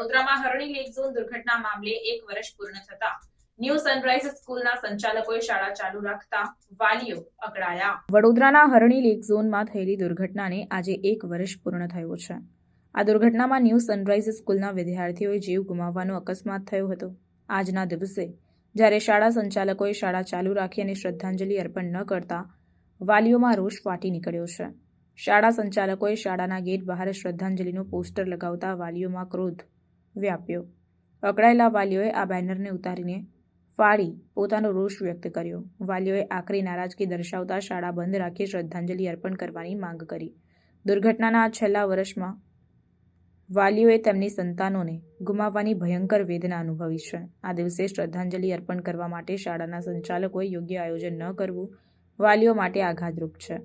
વડોદરામાં હરણી lake zone દુર્ઘટના મામલે એક વર્ષ પૂર્ણ થતા. ન્યૂ આજના દિવસે, જ્યારે શાળા સંચાલકોએ શાળા ચાલુ રાખી અને શ્રદ્ધાંજલિ અર્પણ ન કરતા, વાલીઓમાં રોષ ફાટી નીકળ્યો છે. શાળા સંચાલકોએ શાળાના ગેટ બહાર શ્રદ્ધાંજલિનું પોસ્ટર લગાવતા વાલીઓમાં ક્રોધ વ્યાપ્યો. અકળાયેલા વાલીઓએ આ બેનરને ઉતારીને ફાડી પોતાનો રોષ વ્યક્ત કર્યો. વાલીઓએ આખરી નારાજગી દર્શાવતા શાળા બંધ રાખી શ્રદ્ધાંજલિ અર્પણ કરવાની માંગ કરી. દુર્ઘટનાના આ છેલ્લા વર્ષમાં વાલીઓએ તેમની સંતાનોને ગુમાવવાની ભયંકર વેદના અનુભવી છે. આ દિવસે શ્રદ્ધાંજલિ અર્પણ કરવા માટે શાળાના સંચાલકોએ યોગ્ય આયોજન ન કરવું વાલીઓ માટે આઘાતરૂપ છે.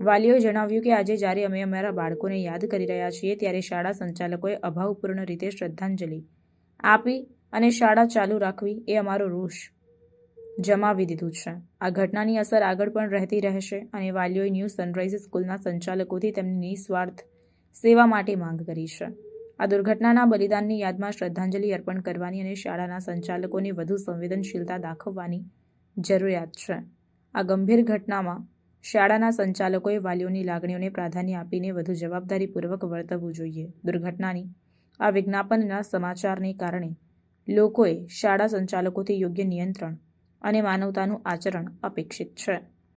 વાલીઓએ જણાવ્યું કે આજે જ્યારે અમે અમારા બાળકોને યાદ કરી રહ્યા છીએ, ત્યારે શાળા સંચાલકોએ અભાવપૂર્ણ રીતે શ્રદ્ધાંજલિ આપી અને શાળા ચાલુ રાખવી એ અમારો રોષ જમાવી દીધું છે. આ ઘટનાની અસર આગળ પણ રહેતી રહેશે અને વાલીઓએ ન્યૂ સનરાઇઝ સ્કૂલના સંચાલકોથી તેમની નિસ્વાર્થ સેવા માટે માંગ કરી છે. આ દુર્ઘટનાના બલિદાનની યાદમાં શ્રદ્ધાંજલિ અર્પણ કરવાની અને શાળાના સંચાલકોને વધુ સંવેદનશીલતા દાખવવાની જરૂરિયાત છે. આ ગંભીર ઘટનામાં શાળાના સંચાલકોએ વાલીઓની લાગણીઓને પ્રાધાન્ય આપીને વધુ જવાબદારીપૂર્વક વર્તવવું જોઈએ. દુર્ઘટનાની આ વિજ્ઞાપનના સમાચારને કારણે લોકોએ શાળા સંચાલકોથી યોગ્ય નિયંત્રણ અને માનવતાનું આચરણ અપેક્ષિત છે.